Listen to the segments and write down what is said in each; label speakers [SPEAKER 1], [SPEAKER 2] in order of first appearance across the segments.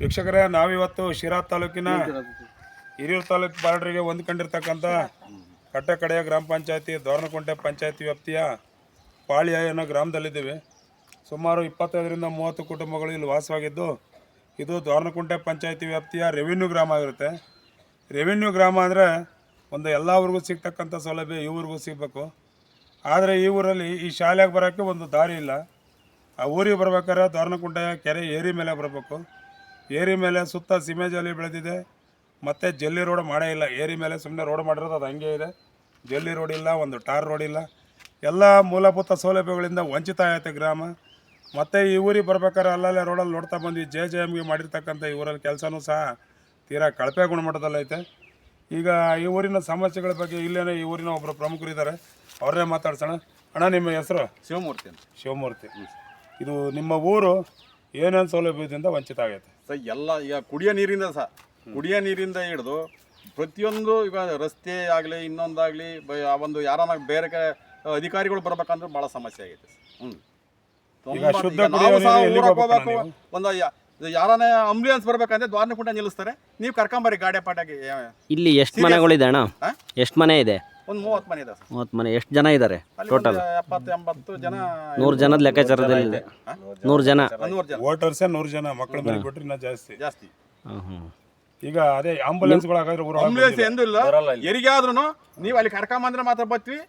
[SPEAKER 1] ವೀಕ್ಷಕರೇ ನಾವಿವತ್ತು ಶಿರಾ ತಾಲೂಕಿನ ಹಿರಿಯೂರು ತಾಲೂಕು ಬಾರ್ಡ್ರಿಗೆ ಹೊಂದ್ಕೊಂಡಿರ್ತಕ್ಕಂಥ ಕಟ್ಟಕಡೆಯ ಗ್ರಾಮ ಪಂಚಾಯತಿ ದೋರ್ನಕುಂಟೆ ಪಂಚಾಯತಿ ವ್ಯಾಪ್ತಿಯ ಪಾಳ್ಯ ಅನ್ನೋ ಗ್ರಾಮದಲ್ಲಿದ್ದೀವಿ. ಸುಮಾರು ಇಪ್ಪತ್ತೈದರಿಂದ ಮೂವತ್ತು ಕುಟುಂಬಗಳು ಇಲ್ಲಿ ವಾಸವಾಗಿದ್ದು ಇದು ದೋರ್ನಕುಂಟೆ ಪಂಚಾಯತಿ ವ್ಯಾಪ್ತಿಯ ರೆವಿನ್ಯೂ ಗ್ರಾಮ ಆಗಿರುತ್ತೆ. ರೆವಿನ್ಯೂ ಗ್ರಾಮ ಅಂದರೆ ಒಂದು ಎಲ್ಲ ಊರಿಗೂ ಸಿಗ್ತಕ್ಕಂಥ ಸೌಲಭ್ಯ ಈ ಊರಿಗೂ ಸಿಗಬೇಕು. ಆದರೆ ಈ ಊರಲ್ಲಿ ಈ ಶಾಲೆಗೆ ಬರೋಕ್ಕೆ ಒಂದು ದಾರಿ ಇಲ್ಲ. ಆ ಊರಿಗೆ ಬರ್ಬೇಕಾದ್ರೆ ದೋರ್ನಕುಂಟೆಯ ಕೆರೆ ಏರಿ ಮೇಲೆ ಬರಬೇಕು. ಏರಿ ಮೇಲೆ ಸುತ್ತ ಸೀಮೆ ಜಾಲಿ ಬೆಳೆದಿದೆ. ಮತ್ತು ಜಲ್ಲಿ ರೋಡ್ ಮಾಡೇ ಇಲ್ಲ. ಏರಿ ಮೇಲೆ ಸುಮ್ಮನೆ ರೋಡ್ ಮಾಡಿರೋದು ಅದು ಹಂಗೆ ಇದೆ. ಜಲ್ಲಿ ರೋಡ್ ಇಲ್ಲ ಒಂದು ಟಾರ್ ರೋಡ್ ಇಲ್ಲ. ಎಲ್ಲ ಮೂಲಭೂತ ಸೌಲಭ್ಯಗಳಿಂದ ವಂಚಿತ ಆಗೈತೆ ಗ್ರಾಮ. ಮತ್ತು ಈ ಊರಿಗೆ ಬರ್ಬೇಕಾದ್ರೆ ಅಲ್ಲಲ್ಲೇ ರೋಡಲ್ಲಿ ನೋಡ್ತಾ ಬಂದ್ವಿ. ಜೆ ಜೆ ಎಮ್ಗೆ ಮಾಡಿರ್ತಕ್ಕಂಥ ಈ ಊರಲ್ಲಿ ಕೆಲಸನೂ ಸಹ ತೀರಾ ಕಳಪೆ ಗುಣಮಟ್ಟದಲ್ಲೈತೆ ಈಗ ಈ ಊರಿನ ಸಮಸ್ಯೆಗಳ ಬಗ್ಗೆ ಇಲ್ಲೇ ಈ ಊರಿನ ಒಬ್ಬರು ಪ್ರಮುಖರು ಇದ್ದಾರೆ. ಅವ್ರನ್ನೇ ಮಾತಾಡ್ಸೋಣ. ಅಣ್ಣ ನಿಮ್ಮ ಹೆಸರು?
[SPEAKER 2] ಶಿವಮೂರ್ತಿ ಅಂತ.
[SPEAKER 1] ಶಿವಮೂರ್ತಿ. ಇದು ನಿಮ್ಮ ಊರು ಏನೇನು ಸೌಲಭ್ಯದಿಂದ ವಂಚಿತ ಆಗೈತೆ?
[SPEAKER 2] ಸರ್ ಎಲ್ಲ ಈಗ ಕುಡಿಯೋ ನೀರಿಂದ ಸಹ ಕುಡಿಯೋ ನೀರಿಂದ ಹಿಡಿದು ಪ್ರತಿಯೊಂದು ಈಗ ರಸ್ತೆ ಆಗಲಿ ಇನ್ನೊಂದಾಗಲಿ ಆ ಒಂದು ಯಾರನ್ನ ಬೇರೆ ಕಡೆ ಅಧಿಕಾರಿಗಳು ಬರಬೇಕಂದ್ರೆ ಭಾಳ ಸಮಸ್ಯೆ ಆಗೈತೆ ಹ್ಞೂ
[SPEAKER 1] ಈಗ ಶುದ್ಧ ಕುಡಿಯೋ ನೀರು ಎಲ್ಲಿಗೆ ಹೋಗ್ಬೇಕು ನೀವು?
[SPEAKER 2] ಒಂದು ಯಾ- ಯಾರನ್ನ ಆಂಬುಲೆನ್ಸ್ ಬರ್ಬೇಕಂದ್ರೆ ದ್ವಾರನಕುಂಟ ನಿಲ್ಲಿಸ್ತಾರೆ. ನೀವು ಬರಿ ಗಾಡಿ ಪಾಟಾಗಿ
[SPEAKER 3] ಇಲ್ಲಿ ಎಷ್ಟು ಮನೆಗಳಿದೆ ಅಣ್ಣ? ಎಷ್ಟು ಮನೆ ಇದೆ?
[SPEAKER 2] ಒಂದು ಮೂವತ್ತು ಮನೆ ಇದೆ ಸರ್.
[SPEAKER 3] ಮೂವತ್ತು ಮನೆ. ಎಷ್ಟು ಜನ ಇದ್ದಾರೆ
[SPEAKER 2] ಅಲ್ಲಿ
[SPEAKER 3] ಟೋಟಲ್
[SPEAKER 2] ಎಪ್ಪತ್ತು ಎಂಬತ್ತು ಜನ
[SPEAKER 3] ನೂರು ಜನದ ಲೆಕ್ಕಾಚಾರದಲ್ಲಿ ಇದೆ. ನೂರು ಜನ.
[SPEAKER 2] ನೂರು ಜನ.
[SPEAKER 1] ವೋಟರ್ಸ್ ನೂರು ಜನ? ಮಕ್ಕಳ ಮೇಲೆ ಇನ್ನೂ ಜಾಸ್ತಿ.
[SPEAKER 2] ಜಾಸ್ತಿ.
[SPEAKER 3] ಹಾಂ ಹಾಂ.
[SPEAKER 1] ಈಗ ಅದೇ ಆಂಬುಲೆನ್ಸ್ ಹಾಗಾದ್ರೆ ಊರ
[SPEAKER 2] ಆಂಬುಲೆನ್ಸ್ ಎಂದೂ ಇಲ್ಲ. ಎರಿಗಾದ್ರೂ ಆದ್ರೂ ನೀವು ಅಲ್ಲಿ ಕರ್ಕೊಂಬಂದ್ರೆ ಮಾತ್ರ ಬರ್ತೀವಿ.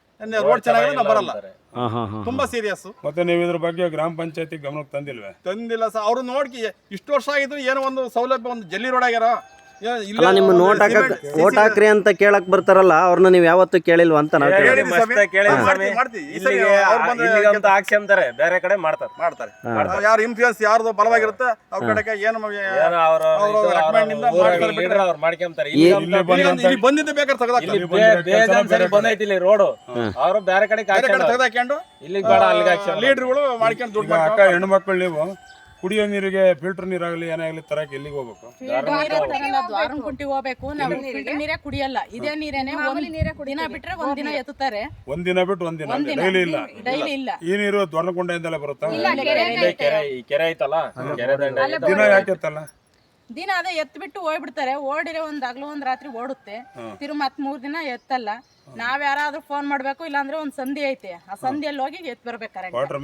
[SPEAKER 2] ರೋಡ್ ಚೆನ್ನಾಗಿ ನಾವು ಬರಲ್ಲ.
[SPEAKER 3] ಹಾಂ ಹಾಂ ಹಾಂ
[SPEAKER 2] ತುಂಬಾ ಸೀರಿಯಸ್
[SPEAKER 1] ಮತ್ತೆ ನೀವು ಇದ್ರ ಬಗ್ಗೆ ಗ್ರಾಮ ಪಂಚಾಯತಿ ಗಮನಕ್ಕೆ ತಂದಿಲ್ವೇ?
[SPEAKER 2] ತಂದಿಲ್ಲ ಸರ್. ಅವ್ರು ನೋಡ್ಕಿ ಇಷ್ಟು ವರ್ಷ ಆಗಿದ್ರು ಏನೋ ಒಂದು ಸೌಲಭ್ಯ ಒಂದು ಜಲ್ಲಿ ರೋಡ್ ಆಗ್ಯಾರ.
[SPEAKER 3] ಅಲ್ಲ ನಿಮ್ಮ ನೋಟ್ ಹಾಕಕ್
[SPEAKER 2] ಸಿಮೆಂಟ್-
[SPEAKER 3] ಓಟ್ ಹಾಕ್ರಿ ಅಂತ ಕೇಳಕ್ ಬರ್ತಾರಲ್ಲ ಅವ್ರನ್ನ ನೀವು ಯಾವತ್ತೂ ಕೇಳಿಲ್ವಾ ಅಂತ ನಾವು
[SPEAKER 4] ಹಾಕ್ಸ್ಕೊಂತಾರೆ ಬೇರೆ ಕಡೆ ಮಾಡ್ತಾರೆ.
[SPEAKER 2] ಮಾಡ್ತಾರೆ. ಯಾರು ಇನ್ಫ್ಲೂಯೆನ್ಸ್ ಯಾರ್ದು ಬಲವಾಗಿರುತ್ತೆ ಅವ್ರ ಕಡೆಗೆ ಏನು
[SPEAKER 4] ಮಾಡ್ಕೊಂತಾರೆ ಇಲ್ಲಿ
[SPEAKER 1] ಇಲ್ಲಿ
[SPEAKER 2] ಇಲ್ಲಿ ಇಲ್ಲಿ ಬೇಕಾದ್ರೆ ತೆಗೆದಾಕ್ತಾರೆ
[SPEAKER 4] ಬೇಜಾನ್ ಸರಿ ಬಂದೈತಿ ಇಲ್ಲಿ ರೋಡು ಅವರು ಬೇರೆ ಕಡೆ
[SPEAKER 2] ತೆಗೆದಾಕೊಂಡು
[SPEAKER 4] ಇಲ್ಲಿಗೆ ಬೇಡ ಅಲ್ಲಿಗೆ ಹಾಕ್ಸ್ಕೊಂಡ್
[SPEAKER 2] ಲೀಡರ್ಗಳು ಮಾಡ್ಕೊಂಡು ದುಡ್ಡು
[SPEAKER 1] ಹೆಣ್ಣು ಮಕ್ಕಳು ನೀವು ಕುಡಿಯೋ ನೀರಿಗೆ ಫಿಲ್ಟರ್ ನೀರಾಗಲಿ ಆಗಲಿ ತರಕ್ಕೆ ಎಲ್ಲಿಗೆ ಹೋಗ್ಬೇಕು?
[SPEAKER 5] ದ್ವಾರನಕುಂಟಿ ಹೋಗ್ಬೇಕು. ನಾವು ಫಿಲ್ಟರ್ ನೀರೇ ಕುಡಿಯಲ್ಲ. ಇದೇ ನೀರೇನೆ ಒಂದ್ ದಿನ ಬಿಟ್ರೆ ಒಂದ್ ದಿನ ಎತ್ತುತ್ತಾರೆ.
[SPEAKER 1] ಒಂದಿನ ಬಿಟ್ಟು ಒಂದಿನ
[SPEAKER 5] ಒಂದಿನ
[SPEAKER 1] ಡೈಲಿ ಇಲ್ಲ?
[SPEAKER 5] ಡೈಲಿ ಇಲ್ಲ.
[SPEAKER 1] ಈ ನೀರು ದೊಡ್ಡಕೊಂಡೆಯಿಂದಲೇ ಬರುತ್ತಾ?
[SPEAKER 4] ಇಲ್ಲಿ ಕೆರೆ ಈ ಕೆರೆ ಐತಲ್ಲ? ಕೆರೆ.
[SPEAKER 1] ದಿನ ಯಾಕೆತ್ತಲ್ಲ
[SPEAKER 5] ದಿನ ಅದೇ ಎತ್ ಬಿಟ್ಟು ಹೋಗ್ಬಿಡ್ತಾರೆ. ಓಡಿರೋ ಒಂದ್ ಹಗ್ಲು ಒಂದ್ ರಾತ್ರಿ ಓಡುತ್ತೆ. ತಿರು ಮತ್ ಮೂರ್ ದಿನ ಎತ್ತಲ್ಲ. ನಾವ್ ಯಾರಾದ್ರೂ ಫೋನ್ ಮಾಡ್ಬೇಕು ಇಲ್ಲಾಂದ್ರೆ ಒಂದ್ ಸಂಧಿ ಐತೆ. ಆ ಸಂಧಿಯಲ್ಲಿ ಹೋಗಿ ಎತ್ ಬರ್ಬೇಕಾರೆ
[SPEAKER 1] ವಾಟರ್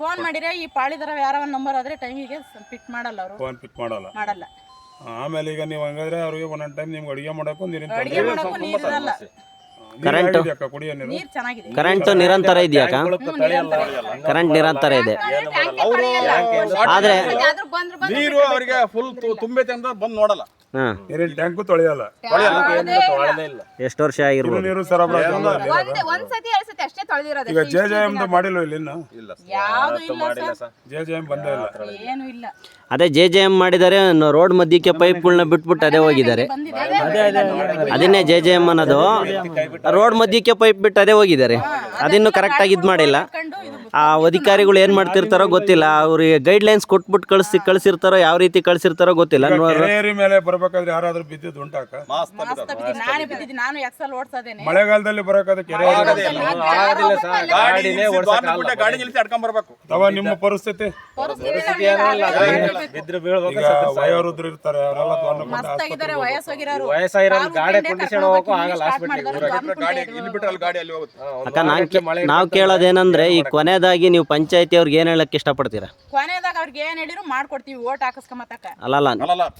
[SPEAKER 5] ಫೋನ್ ಮಾಡಿದ್ರೆ ಈ ಪಾಳಿದರ ಯಾರ ಒಂದು ನಂಬರ್ ಆದ್ರೆ ಟೈಮಿಗೆ ಪಿಕ್ ಮಾಡಲ್ಲ ಅವರು.
[SPEAKER 1] ಫೋನ್ ಪಿಕ್ ಮಾಡಲ್ಲ.
[SPEAKER 5] ಮಾಡಲ್ಲ.
[SPEAKER 1] ಆಮೇಲೆ ಈಗ ನೀವು ಹಂಗಾದ್ರೆ ಅವ್ರಿಗೆ ಒಂದೊಂದು ಟೈಮ್ ನಿಮ್ಗೆ ಅಡುಗೆ ಮಾಡಕ್ಕೆ ನೀರಿನ
[SPEAKER 5] ಅಡುಗೆ ಅಡಿಗೆ ನೀರು ಇರಲ್ಲ.
[SPEAKER 1] ಕರೆಂಟ್ ಕುಡಿಯೋ ನೀರು?
[SPEAKER 5] ನೀರ್ ಚೆನ್ನಾಗಿದೆ.
[SPEAKER 3] ಕರೆಂಟ್ ನಿರಂತರ ಇದೆಯಾ ಅಕ್ಕ
[SPEAKER 4] ಕೊಳಕು ತಳಿಯಲ್ಲ.
[SPEAKER 3] ಕರೆಂಟ್ ನಿರಂತರ ಇದೆ.
[SPEAKER 2] ಅವರು
[SPEAKER 3] ಆದ್ರೆ
[SPEAKER 2] ನೀರು ಅವರಿಗೆ ಫುಲ್ ತುಂಬೈತೆ ಅಂತ ಬಂದು ನೋಡಲ್ಲ.
[SPEAKER 3] ಹಾಂ
[SPEAKER 1] ನೀರಿನ ಟ್ಯಾಂಕು ತೊಳೆಯಲ್ಲ
[SPEAKER 3] ಎಷ್ಟು ವರ್ಷ ಆಗಿರ್ಬೋದು
[SPEAKER 1] ನೀರು ಸರಬರಾಜು ಅನ್ನೋದು
[SPEAKER 6] ಒಂದ್ ಒಂದ್ಸತಿ ಎರಡ್ ಅಷ್ಟೇ ತೊಳೆದಿರೋದು
[SPEAKER 1] ಈಗ ಜೆ ಜೆ ಎಮ್ದು ಮಾಡಿಲ್ವ ಇಲ್ಲಿ ಇನ್ನು
[SPEAKER 2] ಇಲ್ಲ
[SPEAKER 5] ಯಾವ್ದು ಇಲ್ಲ ಸರ್
[SPEAKER 1] ಜೆ ಜೆ ಎಂ ಬಂದೇ ಇಲ್ಲ
[SPEAKER 5] ಏನು ಇಲ್ಲ
[SPEAKER 3] ಅದೇ ಜೆ ಜೆ ಎಂ ಮಾಡಿದ್ದಾರೆ ರೋಡ್ ಮಧ್ಯಕ್ಕೆ ಪೈಪ್ಗಳನ್ನ ಬಿಟ್ಬಿಟ್ಟು ಅದೇ ಹೋಗಿದ್ದಾರೆ
[SPEAKER 5] ಬಂದಿದೆ
[SPEAKER 3] ಅದನ್ನೇ ಜೆ ಜೆ ಎಂ ಅನ್ನೋದು ರೋಡ್ ಮಧ್ಯಕ್ಕೆ ಪೈಪ್ ಬಿಟ್ಟು ಅದೇ ಹೋಗಿದ್ದಾರೆ ಅದಿನ್ನು ಕರೆಕ್ಟಾಗಿ ಇದು ಮಾಡಿಲ್ಲ ಆ ಅಧಿಕಾರಿಗಳು ಏನು ಮಾಡ್ತಿರ್ತಾರೋ ಗೊತ್ತಿಲ್ಲ. ಅವ್ರಿಗೆ ಗೈಡ್ಲೈನ್ಸ್ ಕೊಟ್ಬಿಟ್ಟು ಕಳಿಸಿ ಕಳಿಸಿರ್ತಾರೋ ಯಾವ ರೀತಿ ಕಳಿಸಿರ್ತಾರೋ ಗೊತ್ತಿಲ್ಲ.
[SPEAKER 1] ಕೆರೆ ಮೇಲೆ ಬರ್ಬೇಕಾದ್ರೆ ಯಾರಾದ್ರೂ ಬಿದ್ದಿದ್ದು ಉಂಟಾಕ
[SPEAKER 2] ಮಾಸ್ತ್
[SPEAKER 5] ಮಸ್ತ್ ಬಿದ್ದಿದ್ದು ನಾನೇ ನಾನು ಎಕ್ಸಲ್ ಓಡ್ಸೋದೇನೆ?
[SPEAKER 1] ಮಳೆಗಾಲದಲ್ಲಿ ಬರಕಾದ್ರೆ ಕೆರೆ
[SPEAKER 4] ಗಾಡಿನೇ
[SPEAKER 2] ಗಾಡಿ ನಿಲ್ಲಿಸಿ ಅಡ್ಕೊಂಡ್ ಬರ್ಬೇಕು.
[SPEAKER 1] ನಿಮ್ಮ ಪರಿಸ್ಥಿತಿ?
[SPEAKER 4] ಬಿದ್ರೆ ಬೀಳ್ಬೇಕು
[SPEAKER 1] ಈಗ ವಯೋವೃದ್ಧರು ಇರ್ತಾರೆ ಅವರೆಲ್ಲ ದ್ವರ್ನಕೊಂಡೆ
[SPEAKER 5] ಮಸ್ತ್ ಆಗಿದ್ದಾರೆ ವಯಸ್ಸೋಗಿರೋರು.
[SPEAKER 4] ವಯಸ್ಸಾಗಿರೋರು ಗಾಡಿ ಕೊಂಡಿಸ್ಕೊಂಡು ಹೋಗಕ್ಕೂ ಆಗಲ್ಲ
[SPEAKER 2] ಗಾಡಿ ಇಲ್ಲಿ ಬಿಟ್ರೆ ಅಲ್ಲಿ ಗಾಡಿ ಅಲ್ಲಿ ಹೋಗುತ್ತೆ.
[SPEAKER 3] ಅಕ್ಕ ನಾನ್ ನಾವು ಕೇಳೋದೇನಂದ್ರೆ ಈ ಕೊನೆಯದಾಗಿ ನೀವು ಪಂಚಾಯತಿ ಅವ್ರಿಗೆ ಏನು ಹೇಳಕ್ ಇಷ್ಟಪಡ್ತೀರಾ?
[SPEAKER 5] ಕೊನೆದಾಗ ಅವ್ರಿಗೆ ಏನ್ ಹೇಳಿದ್ರು ಮಾಡ್ಕೊಡ್ತೀವಿ ಓಟ್ ಹಾಕಸ್ಕ
[SPEAKER 3] ಮಾತಾಕ
[SPEAKER 2] ಅಲ್ಲಲ್ಲ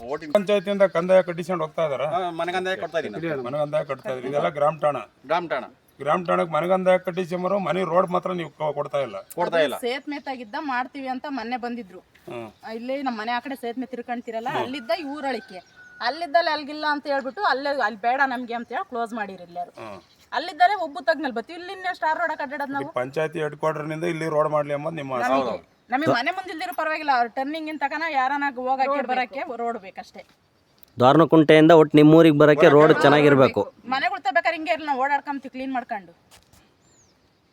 [SPEAKER 2] ಓಟಿಂಗ್
[SPEAKER 1] ಪಂಚಾಯತಿಯಿಂದ ಕಂದಾಯ ಕಟ್ಟಿಸ್ಕೊಂಡು ಹೋಗ್ತಾ ಇದಾರ?
[SPEAKER 2] ಮನೆಗಂದಾಯ ಕೊಡ್ತಾ ಇದೀನಿ.
[SPEAKER 1] ಮನೆಗಂದಾಯ ಕಟ್ತಾ ಇದ್ರಿ. ಇದೆಲ್ಲ ಗ್ರಾಮ ಠಾಣ.
[SPEAKER 2] ಗ್ರಾಮ ಠಾಣ
[SPEAKER 1] ಗ್ರಾಮ ಠಾಣಕ್ಕೆ ಮನೆಗಂದಾಯ ಕಟ್ಟಿಸ್ಕೊಂಬರು ಮನೆ ರೋಡ್ ಮಾತ್ರ ನೀವು ಕೊ- ಕೊಡ್ತಾ ಇಲ್ಲ.
[SPEAKER 2] ಕೊಡ್ತಾ ಇಲ್ಲ.
[SPEAKER 5] ಸೇತ್ಮೆತಾಗಿದ್ದ ಮಾಡ್ತೀವಿ ಅಂತ ಮೊನ್ನೆ ಬಂದಿದ್ರು.
[SPEAKER 1] ಇಲ್ಲೇ
[SPEAKER 5] ಇಲ್ಲಿ ನಮ್ಮ ಮನೆ ಆ ಕಡೆ ಸೇತ್ಮೆ ತಿರ್ಕೊಂತೀರಲ್ಲ ಅಲ್ಲಿದ್ದ ಈ ಊರಳಿಕೆ. ಅಲ್ಲಿದ್ದಲ್ಲಿ ಅಲ್ಗಿಲ್ಲ ಅಂತ ಹೇಳ್ಬಿಟ್ಟು ಅಲ್ಲೇ ಅಲ್ಲಿ ಬೇಡ ನಮ್ಗೆ ಅಂತ ಹೇಳಿ ಕ್ಲೋಸ್ ಮಾಡಿರಿ ಎಲ್ಲರೂ. ಅಲ್ಲಿದ್ದಾರೆ ಒಬ್ಬು ತಗ್ನಲ್ಲಿ ಬತ್ತಿ ಇಲ್ಲಿ ಸ್ಟಾರ್ ರೋಡ್ ಕಟ್ಟಡ ನಾವು.
[SPEAKER 1] ಪಂಚಾಯತಿ ಹೆಡ್ ಕ್ವಾರ್ಟರ್ನಿಂದ ಇಲ್ಲಿ ರೋಡ್ ಮಾಡ್ಲಿ ಎಂಬುದು ನಿಮ್ಮ.
[SPEAKER 5] ನಮಗೆ ನಮಗೆ ಮನೆ ಮುಂದಿಲ್ದಿರೋ ಪರವಾಗಿಲ್ಲ. ಅವ್ರ ಟರ್ನಿಂಗ್ ತಕನ ಯಾರನ್ನ ಹೋಗಕ್ಕೆ ಬರಕ್ಕೆ ರೋಡ್ ಬೇಕಷ್ಟೇ.
[SPEAKER 3] ದಾರ್ನಕುಂಟೆಯಿಂದ ಒಟ್ಟು ನಿಮ್ಮೂರಿಗೆ ಬರಕ್ಕೆ ರೋಡ್ ಚೆನ್ನಾಗಿರ್ಬೇಕು.
[SPEAKER 5] ಮನೆಗಳು ತಗೋಬೇಕಾದ್ರೆ ಹಿಂಗೆ ಇರಲಿ ನಾವು ಓಡಾಡ್ಕೊಂತೀವಿ ಕ್ಲೀನ್ ಮಾಡ್ಕೊಂಡು.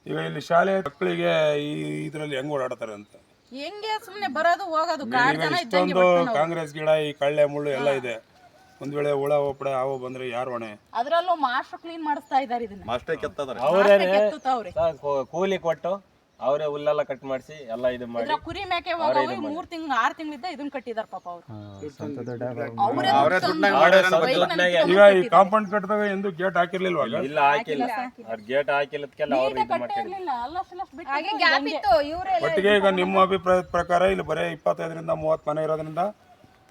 [SPEAKER 1] ಈಗ ಇಲ್ಲಿ ಶಾಲೆ ಮಕ್ಕಳಿಗೆ ಈ ಇದರಲ್ಲಿ ಹೆಂಗ್ ಓಡಾಡ್ತಾರೆ ಅಂತ
[SPEAKER 5] ಹೆಂಗೆ ಸುಮ್ಮನೆ ಬರೋದು ಹೋಗೋದು ಕಾಡ್ ಜನ ಇದ್ದಂಗೆ
[SPEAKER 1] ಇಷ್ಟೊಂದು ಕಾಂಗ್ರೆಸ್ ಗಿಡ ಈ ಕಳ್ಳೆ ಮುಳ್ಳು ಎಲ್ಲ ಇದೆ. ಒಂದ್ ವೇಳೆ ಹುಳ ಒಪ್ಪಡೆ ಹಾವು ಬಂದ್ರೆ ಯಾರು ಹೊಣೆ?
[SPEAKER 5] ಅದ್ರಲ್ಲೂ ಮಾಸ್ಟರ್ ಕ್ಲೀನ್ ಮಾಡಿಸ್ತಾ ಇದಾರೆ ಇದನ್ನ.
[SPEAKER 2] ಮಾಸ್ಟರ್ ಕೆತ್ತದಾರೆ
[SPEAKER 4] ಅವರೇನೆ
[SPEAKER 5] ಕೆತ್ತುತ್ತವ್ರೆ
[SPEAKER 4] ಕೂಲಿ ಕೊಟ್ಟು ಅವರೇ ಹುಲ್ಲೆಲ್ಲ ಕಟ್ ಮಾಡಿಸಿ ಎಲ್ಲ ಇದು ಮಾಡಿ
[SPEAKER 5] ಇದ್ರ ಕುರಿ ಮೇಕೆ ಹೋಗವು ಮೂರ್ ತಿಂಗ್ ಆರ್ ತಿಂಗಳಿಂದ ಇದನ್ನ ಕಟ್ಟಿದಾರ ಪಾಪ ಅವ್ರು. ಅವ್ರೇ
[SPEAKER 2] ಅವರೇ
[SPEAKER 5] ದುಡ್ಡು
[SPEAKER 2] ದುಡ್ಡನ್ನ
[SPEAKER 5] ತಂದು
[SPEAKER 2] ಮಾಡೇ
[SPEAKER 5] ಬೈಕ್
[SPEAKER 2] ನಮ್ಮ
[SPEAKER 5] ನಲ್ಲಿ
[SPEAKER 4] ದುಡ್ಡನ್ನ
[SPEAKER 1] ಈಗ ಈ ಕಾಂಪೌಂಡ್ ಕಟ್ಟಿದಾಗ ಎಂದು ಗೇಟ್ ಹಾಕಿರ್ಲಿಲ್ಲ
[SPEAKER 4] ಇಲ್ಲ ಹಾಕಿಲ್ಲ. ಅವ್ರ ಗೇಟ್ ಹಾಕಿಲ್ಲದಕ್ಕೆಲ್ಲ ಅವ್ರು ಇದು ಮಾಡ್ತಾರೆ
[SPEAKER 5] ಇರ್ಲಿಲ್ಲ. ಅಲ್ಲಷ್ಟೆಲ್ಲ ಬಿಟ್ಟು
[SPEAKER 6] ಹಾಗೆ ಗ್ಯಾಪ್ ಇತ್ತು ಇವ್ರೆ
[SPEAKER 1] ಒಟ್ಟಿಗೆ ಈಗ ನಿಮ್ಮ ಅಭಿಪ್ರಾಯದ ಪ್ರಕಾರ ಇಲ್ಲಿ ಬರೀ ಇಪ್ಪತ್ತೈದರಿಂದ ಮೂವತ್ತು ಮನೆ ಇರೋದ್ರಿಂದ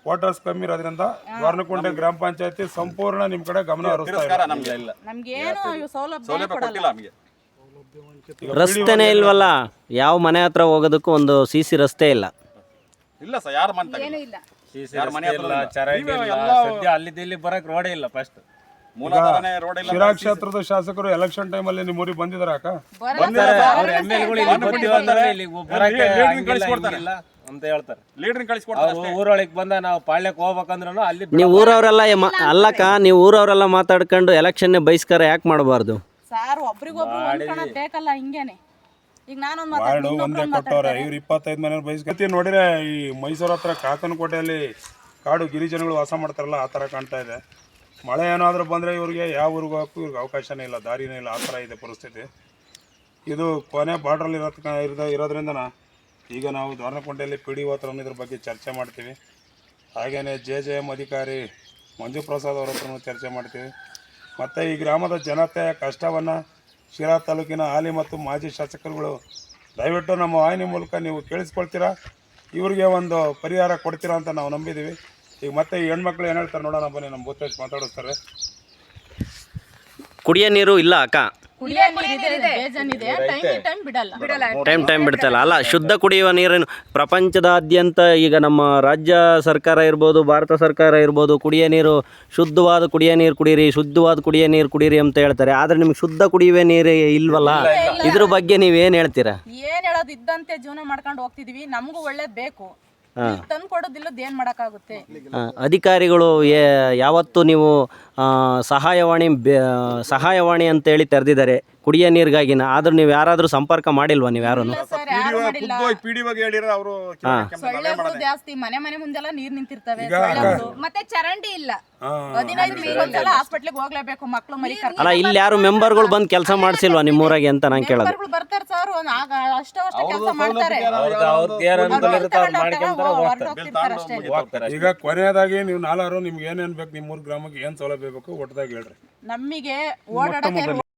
[SPEAKER 1] ವೋಟರ್ಸ್ ಕಮ್ಮಿ ಇರೋದ್ರಿಂದ ವಾರ್ನಕುಂಟೆ ಗ್ರಾಮ ಪಂಚಾಯತಿ ಸಂಪೂರ್ಣ ನಿಮ್ ಕಡೆ ಗಮನ ಹರಿಸ್ತಾ ಇಲ್ಲ.
[SPEAKER 2] ನಮ್ಗೆ
[SPEAKER 4] ಇಲ್ಲ
[SPEAKER 5] ನಮ್ಗೇನು ಸೌಲಭ್ಯ
[SPEAKER 2] ಸೌಲಭ್ಯ ಕೊಟ್ಟಿಲ್ಲ ನಮಗೆ.
[SPEAKER 3] ರಸ್ತೆನೇ ಇಲ್ವಲ್ಲ ಯಾವ ಮನೆ ಹತ್ರ ಹೋಗೋದಕ್ಕೂ ಒಂದು ಸಿ ಸಿ ರಸ್ತೆ ಇಲ್ಲ.
[SPEAKER 2] ಇಲ್ಲ ಸರ್ ಯಾರು ಮಂತ
[SPEAKER 6] ಏನೂ ಇಲ್ಲ.
[SPEAKER 2] ಯಾರ್ ಮನೆ ಹತ್ರ
[SPEAKER 4] ಇಲ್ಲ
[SPEAKER 2] ನೀವೇ ಎಲ್ಲ-
[SPEAKER 4] ಸದ್ಯ ಅಲ್ಲಿದ್ದ ಇಲ್ಲಿ ಬರಕ್ ರೋಡೇ ಇಲ್ಲ ಫಸ್ಟ್
[SPEAKER 1] ಶಿರಾ ಕ್ಷೇತ್ರದ ಶಾಸಕರು ಎಲೆಕ್ಷನ್ ಟೈಮಲ್ಲಿ ನಿಮ್ಮ ಊರಿಗೆ ಬಂದಿದಾರ ಅಕ್ಕ?
[SPEAKER 4] ಅಂತ ಹೇಳ್ತಾರೆ.
[SPEAKER 2] ಲೀಡರ್ ಕಳಿಸ್ಕೊಡ್ತಾರೆ
[SPEAKER 4] ಊರೊಳಗೆ ಬಂದ ನಾವು ಪಾಳ್ಯಕ್ಕೆ ಹೋಗ್ಬೇಕಂದ್ರೂ ಅಲ್ಲಿ
[SPEAKER 3] ನೀವು ಊರವರೆಲ್ಲ ಅಲ್ಲಕ್ಕ ನೀವು ಊರವರೆಲ್ಲ ಮಾತಾಡ್ಕೊಂಡು ಎಲೆಕ್ಷನ್ ಬಹಿಷ್ಕಾರ ಯಾಕೆ ಮಾಡಬಾರ್ದು?
[SPEAKER 5] ಸಾರ್ ಒಬ್ರಿಗೊಬ್ರು ಬೇಕಲ್ಲ ಹಿಂಗೇನೆ. ಈಗ ನಾನೊಂದ್ ಮಾತಾಡ್ತೀನಿ
[SPEAKER 1] ಒಂದೇ ಕೊಟ್ಟವ್ರೆ. ಇವ್ರು ಇಪ್ಪತ್ತೈದು ಮನೆ ಬಯಸ್ಕತಿ ನೋಡಿದ್ರೆ ಈ ಮೈಸೂರ್ ಹತ್ರ ಕಾಕನಕೋಟೆಯಲ್ಲಿ ಕಾಡು ಗಿರಿಜನಗಳು ವಾಸ ಮಾಡ್ತಾರಲ್ಲ ಆ ತರ ಕಾಣ್ತಾ ಇದೆ. ಮಳೆ ಏನಾದರೂ ಬಂದರೆ ಇವ್ರಿಗೆ ಯಾವ ಊರಿಗೆ ಹೋಗೋಕ್ಕೂ ಇವ್ರಿಗೆ ಅವಕಾಶನೇ ಇಲ್ಲ, ದಾರಿನೇ ಇಲ್ಲ, ಆ ಥರ ಇದೆ ಪರಿಸ್ಥಿತಿ. ಇದು ಕೊನೆ ಬಾರ್ಡ್ರಲ್ಲಿ ಇರೋದಕ್ಕೆ ಇರೋದ ಇರೋದ್ರಿಂದ ಈಗ ನಾವು ದ್ವಾರನಕೊಂಡೆಯಲ್ಲಿ ಪಿ ಡಿ ಹತ್ರ ಇದ್ರ ಬಗ್ಗೆ ಚರ್ಚೆ ಮಾಡ್ತೀವಿ. ಹಾಗೆಯೇ ಜೆ ಜೆ ಎಂ ಅಧಿಕಾರಿ ಮಂಜು ಪ್ರಸಾದ್ ಅವ್ರ ಹತ್ರನೂ ಚರ್ಚೆ ಮಾಡ್ತೀವಿ. ಮತ್ತು ಈ ಗ್ರಾಮದ ಜನತೆಯ ಕಷ್ಟವನ್ನು ಶಿರಾ ತಾಲೂಕಿನ ಹಾಲಿ ಮತ್ತು ಮಾಜಿ ಶಾಸಕರುಗಳು ದಯವಿಟ್ಟು ನಮ್ಮ ವಾಹಿನಿ ಮೂಲಕ ನೀವು ಕೇಳಿಸ್ಕೊಳ್ತೀರಾ? ಇವರಿಗೆ ಒಂದು ಪರಿಹಾರ ಕೊಡ್ತೀರಾ ಅಂತ ನಾವು ನಂಬಿದ್ದೀವಿ ಈಗ ಮತ್ತೆ ಈ ಹೆಣ್ಮಕ್ಳು ಏನು ಹೇಳ್ತಾರೆ ನೋಡೋಣ ಬನ್ನಿ ನಮ್ಮ ಬೂತ್ ಮಾತಾಡಿಸ್ತಾರೆ.
[SPEAKER 3] ಕುಡಿಯೋ ನೀರು ಇಲ್ಲ ಅಕ್ಕ.
[SPEAKER 5] ಕುಡಿಯೋ ನೀರು ಇದೆ ಬೇಜಾನ್ ಇದೆ. ಟೈಮ್ ಟೈಮ್ ಬಿಡಲ್ಲ. ಬಿಡಲ್ಲ
[SPEAKER 3] ಟೈಮ್ ಟೈಮ್ ಬಿಡ್ತಲ್ಲ. ಅಲ್ಲ ಶುದ್ಧ ಕುಡಿಯುವ ನೀರನ್ನು ಪ್ರಪಂಚದಾದ್ಯಂತ ಈಗ ನಮ್ಮ ರಾಜ್ಯ ಸರ್ಕಾರ ಇರ್ಬೋದು ಭಾರತ ಸರ್ಕಾರ ಇರ್ಬೋದು ಕುಡಿಯೋ ನೀರು ಶುದ್ಧವಾದ ಕುಡಿಯೋ ನೀರು ಕುಡೀರಿ ಶುದ್ಧವಾದ ಕುಡಿಯೋ ನೀರು ಕುಡೀರಿ ಅಂತ ಹೇಳ್ತಾರೆ. ಆದರೆ ನಿಮ್ಗೆ ಶುದ್ಧ ಕುಡಿಯುವ ನೀರು ಇಲ್ವಲ್ಲ? ಇದ್ರ ಬಗ್ಗೆ ನೀವೇನು ಹೇಳ್ತೀರಾ?
[SPEAKER 5] ಏನು ಹೇಳೋದು ಇದ್ದಂತೆ ಜೀವನ ಮಾಡ್ಕೊಂಡು ಹೋಗ್ತಿದೀವಿ. ನಮಗೂ ಒಳ್ಳೇದ್ ಬೇಕು. ತಂದು ಕೊಡೋದಿಲ್ಲದ ಏನ್ ಮಾಡಕ್ಕಾಗುತ್ತೆ?
[SPEAKER 3] ಅಧಿಕಾರಿಗಳು ಯೇ- ಯಾವತ್ತು ನೀವು ಸಹಾಯವಾಣಿ ಸಹಾಯವಾಣಿ ಅಂತ ಹೇಳಿ ಅಂತೇಳಿ ತೆರೆದಿದ್ದಾರೆ. ಕುಡಿಯ ನೀರಿಗಾಗಿನ. ಆದ್ರೂ ನೀವು ಯಾರಾದರೂ ಸಂಪರ್ಕ ಮಾಡಿಲ್ವಾ ನೀವು ಯಾರೂ
[SPEAKER 5] ಸರ್ ಯಾರು ಮಾಡಿಲ್ಲ.
[SPEAKER 2] ಖುದ್ದು ಪಿ ಡಿ ಬಗ್ಗೆ ಹೇಳಿದ್ರೆ ಅವರು
[SPEAKER 5] ಸೊಳ್ಳೆಗಳು ಜಾಸ್ತಿ. ಮನೆ ಮನೆ ಮುಂದೆಲ್ಲ ನೀರ್ ನಿಂತಿರ್ತವೆ. ಸೊಳ್ಳೆಗಳು.
[SPEAKER 6] ಮತ್ತೆ ಚರಂಡಿ ಇಲ್ಲ.
[SPEAKER 5] ಹದಿನೈದು ದಿನಕ್ಕೆ ಒಂದ್ಸಲ ಹಾಸ್ಪಿಟ್ಲಿಗೆ ಹೋಗ್ಲೇಬೇಕು ಮಕ್ಳು ಮರಿ
[SPEAKER 3] ಅಲ್ಲ ಇಲ್ಲಿ ಯಾರು ಮೆಂಬರ್ಗಳು ಬಂದು ಕೆಲಸ ಮಾಡಿಸಿಲ್ವಾ ನಿಮ್ಮೂರಾಗೆ ಅಂತ ನಾನು ಕೇಳೋದು?
[SPEAKER 5] ಕರ್ಕೊಂಡು ಅಷ್ಟ ಅಷ್ಟ ಕೆಲಸ ಮಾಡ್ತಾರೆ.
[SPEAKER 1] ಈಗ ಕೊನೆಯದಾಗಿ ನೀವು ನಾಲ್ವರು ನಿಮ್ಗೆ ಏನೇನ್ ಬೇಕು ನಿಮ್ಮ ಮೂರು ಗ್ರಾಮಕ್ಕೆ ಏನ್ ಸೌಲಭ್ಯ ಬೇಕು ಒಟ್ಟದಾಗ ಹೇಳ್ರಿ.
[SPEAKER 5] ನಮಗೆ ಓಡಾಡಕ್ಕೆ